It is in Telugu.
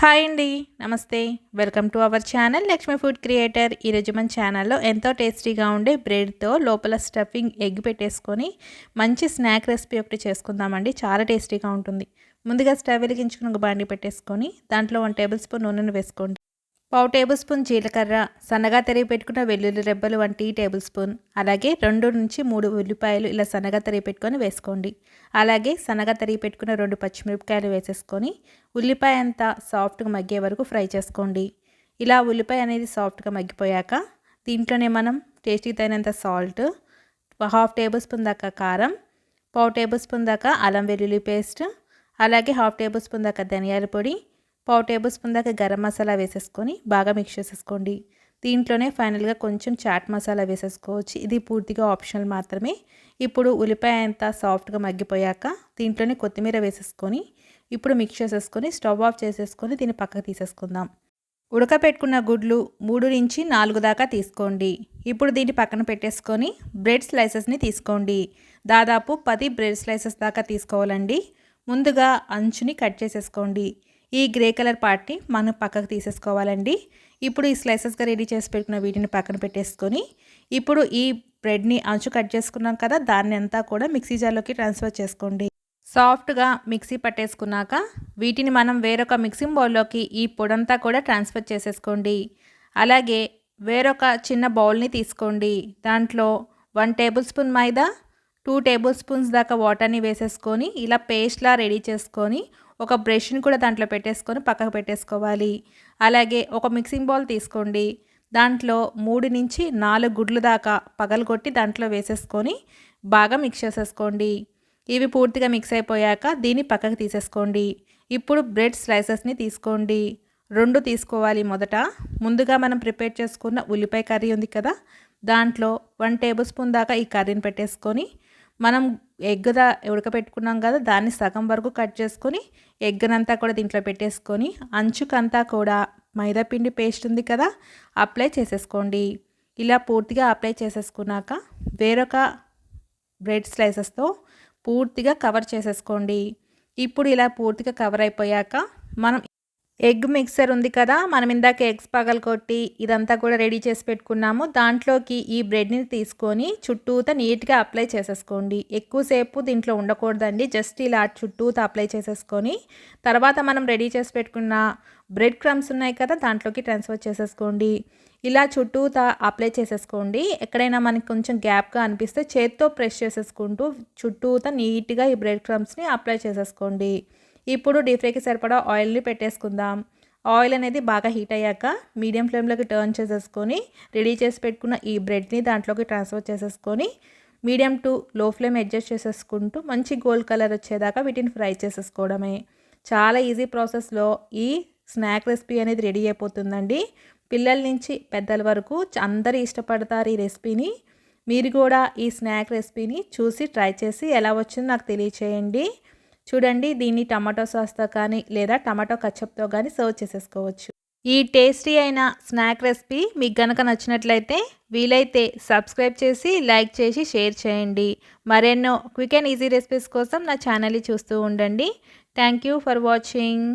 హాయ్ అండి. నమస్తే. Welcome to our channel Lakshmi food creator. ఈరోజు మన ఛానల్లో ఎంతో టేస్టీగా ఉండే బ్రెడ్తో లోపల స్టఫింగ్ ఎగ్ పెట్టేసుకొని మంచి స్నాక్ రెసిపీ ఒకటి చేసుకుందామండి. చాలా టేస్టీగా ఉంటుంది. ముందుగా స్టవ్ వెలిగించుకుని ఒక బాండి పెట్టేసుకొని దాంట్లో వన్ టేబుల్ స్పూన్ నూనెను వేసుకోండి. పావు టేబుల్ స్పూన్ జీలకర్ర సన్నగా తరిగి పెట్టుకున్న వెల్లుల్లి రెబ్బలు వన్ టీ టేబుల్ స్పూన్. అలాగే రెండు నుంచి మూడు ఉల్లిపాయలు ఇలా సన్నగా తరిగి పెట్టుకొని వేసుకోండి. అలాగే సన్నగా తరిగి పెట్టుకున్న రెండు పచ్చిమిరపకాయలు వేసేసుకొని ఉల్లిపాయ అంతా సాఫ్ట్గా మగ్గే వరకు ఫ్రై చేసుకోండి. ఇలా ఉల్లిపాయ అనేది సాఫ్ట్గా మగ్గిపోయాక దీంట్లోనే మనం టేస్టీ తగినంత సాల్ట్ హాఫ్ టేబుల్ స్పూన్ దాకా కారం పావు టేబుల్ స్పూన్ దాకా అల్లం వెల్లుల్లి పేస్ట్ అలాగే హాఫ్ టేబుల్ స్పూన్ దాకా ధనియాల పొడి పావు టేబుల్ స్పూన్ దాకా గరం మసాలా వేసేసుకొని బాగా మిక్స్ చేసేసుకోండి. దీంట్లోనే ఫైనల్గా కొంచెం చాట్ మసాలా వేసేసుకోవచ్చు. ఇది పూర్తిగా ఆప్షనల్ మాత్రమే. ఇప్పుడు ఉల్లిపాయ అంతా సాఫ్ట్గా మగ్గిపోయాక దీంట్లోనే కొత్తిమీర వేసేసుకొని ఇప్పుడు మిక్స్ చేసేసుకొని స్టవ్ ఆఫ్ చేసేసుకొని దీన్ని పక్కకు తీసేసుకుందాం. ఉడకపెట్టుకున్న గుడ్లు మూడు నుంచి నాలుగు దాకా తీసుకోండి. ఇప్పుడు దీన్ని పక్కన పెట్టేసుకొని బ్రెడ్ స్లైసెస్ని తీసుకోండి. దాదాపు పది బ్రెడ్ స్లైసెస్ దాకా తీసుకోవాలండి. ముందుగా అంచుని కట్ చేసేసుకోండి. ఈ గ్రే కలర్ పార్ట్ని మనం పక్కకు తీసేసుకోవాలండి. ఇప్పుడు ఈ స్లైసెస్గా రెడీ చేసి పెట్టుకున్న వీటిని పక్కన పెట్టేసుకొని ఇప్పుడు ఈ బ్రెడ్ని అంచు కట్ చేసుకున్నాం కదా దాన్ని అంతా కూడా మిక్సీ జార్లోకి ట్రాన్స్ఫర్ చేసుకోండి. సాఫ్ట్గా మిక్సీ పట్టేసుకున్నాక వీటిని మనం వేరొక మిక్సింగ్ బౌల్లోకి ఈ పొడంతా కూడా ట్రాన్స్ఫర్ చేసేసుకోండి. అలాగే వేరొక చిన్న బౌల్ని తీసుకోండి. దాంట్లో వన్ టేబుల్ స్పూన్ మైదా టూ టేబుల్ స్పూన్స్ దాకా వాటర్ని వేసేసుకొని ఇలా పేస్ట్లా రెడీ చేసుకొని ఒక బ్రష్ని కూడా దాంట్లో పెట్టేసుకొని పక్కకు పెట్టేసుకోవాలి. అలాగే ఒక మిక్సింగ్ బౌల్ తీసుకోండి. దాంట్లో మూడు నుంచి నాలుగు గుడ్లు దాకా పగలగొట్టి దాంట్లో వేసేసుకొని బాగా మిక్స్ చేసేసుకోండి. ఇవి పూర్తిగా మిక్స్ అయిపోయాక దీన్ని పక్కకు తీసేసుకోండి. ఇప్పుడు బ్రెడ్ స్లైసెస్ని తీసుకోండి. రెండు తీసుకోవాలి మొదట. ముందుగా మనం ప్రిపేర్ చేసుకున్న ఉల్లిపాయ కర్రీ ఉంది కదా దాంట్లో వన్ టేబుల్ స్పూన్ దాకా ఈ కర్రీని పెట్టేసుకొని మనం ఎగ్గుదా ఉడకపెట్టుకున్నాం కదా దాన్ని సగం వరకు కట్ చేసుకొని ఎగ్గనంతా కూడా దీంట్లో పెట్టేసుకొని అంచుకంతా కూడా మైదాపిండి పేస్ట్ ఉంది కదా అప్లై చేసేసుకోండి. ఇలా పూర్తిగా అప్లై చేసేసుకున్నాక వేరొక బ్రెడ్ స్లైసెస్తో పూర్తిగా కవర్ చేసేసుకోండి. ఇప్పుడు ఇలా పూర్తిగా కవర్ అయిపోయాక మనం ఎగ్ మిక్సర్ ఉంది కదా మనం ఇందాక ఎగ్స్ పగల కొట్టి ఇదంతా కూడా రెడీ చేసి పెట్టుకున్నాము. దాంట్లోకి ఈ బ్రెడ్ని తీసుకొని చుట్టూత నీట్గా అప్లై చేసేసుకోండి. ఎక్కువసేపు దీంట్లో ఉండకూడదండి. జస్ట్ ఇలా చుట్టూత అప్లై చేసేసుకొని తర్వాత మనం రెడీ చేసి పెట్టుకున్న బ్రెడ్ క్రమ్స్ ఉన్నాయి కదా దాంట్లోకి ట్రాన్స్ఫర్ చేసేసుకోండి. ఇలా చుట్టూత అప్లై చేసేసుకోండి. ఎక్కడైనా మనకి కొంచెం గ్యాప్గా అనిపిస్తే చేత్తో ప్రెస్ చేసేసుకుంటూ చుట్టూత నీట్గా ఈ బ్రెడ్ క్రమ్స్ని అప్లై చేసేసుకోండి. ఇప్పుడు డీప్ ఫ్రైకి సరిపడా ఆయిల్ని పెట్టేసుకుందాం. ఆయిల్ అనేది బాగా హీట్ అయ్యాక మీడియం ఫ్లేమ్లోకి టర్న్ చేసేసుకొని రెడీ చేసి పెట్టుకున్న ఈ బ్రెడ్ని దాంట్లోకి ట్రాన్స్ఫర్ చేసేసుకొని medium to low flame adjust చేసేసుకుంటూ మంచి గోల్డ్ కలర్ వచ్చేదాకా వీటిని ఫ్రై చేసేసుకోవడమే. చాలా ఈజీ ప్రాసెస్లో ఈ స్నాక్ రెసిపీ అనేది రెడీ అయిపోతుందండి. పిల్లల నుంచి పెద్దల వరకు అందరూ ఇష్టపడతారు ఈ రెసిపీని. మీరు కూడా ఈ స్నాక్ రెసిపీని చూసి ట్రై చేసి ఎలా వచ్చిందో నాకు తెలియచేయండి. చూడండి దీన్ని టమాటో సాస్తో కానీ లేదా టమాటో కచ్చప్తో కానీ సర్వ్ చేసేసుకోవచ్చు. ఈ టేస్టీ అయిన స్నాక్ రెసిపీ మీకు గనక నచ్చినట్లయితే వీలైతే సబ్స్క్రైబ్ చేసి లైక్ చేసి షేర్ చేయండి. మరెన్నో క్విక్ అండ్ ఈజీ రెసిపీస్ కోసం నా ఛానల్ని చూస్తూ ఉండండి. Thank you for watching.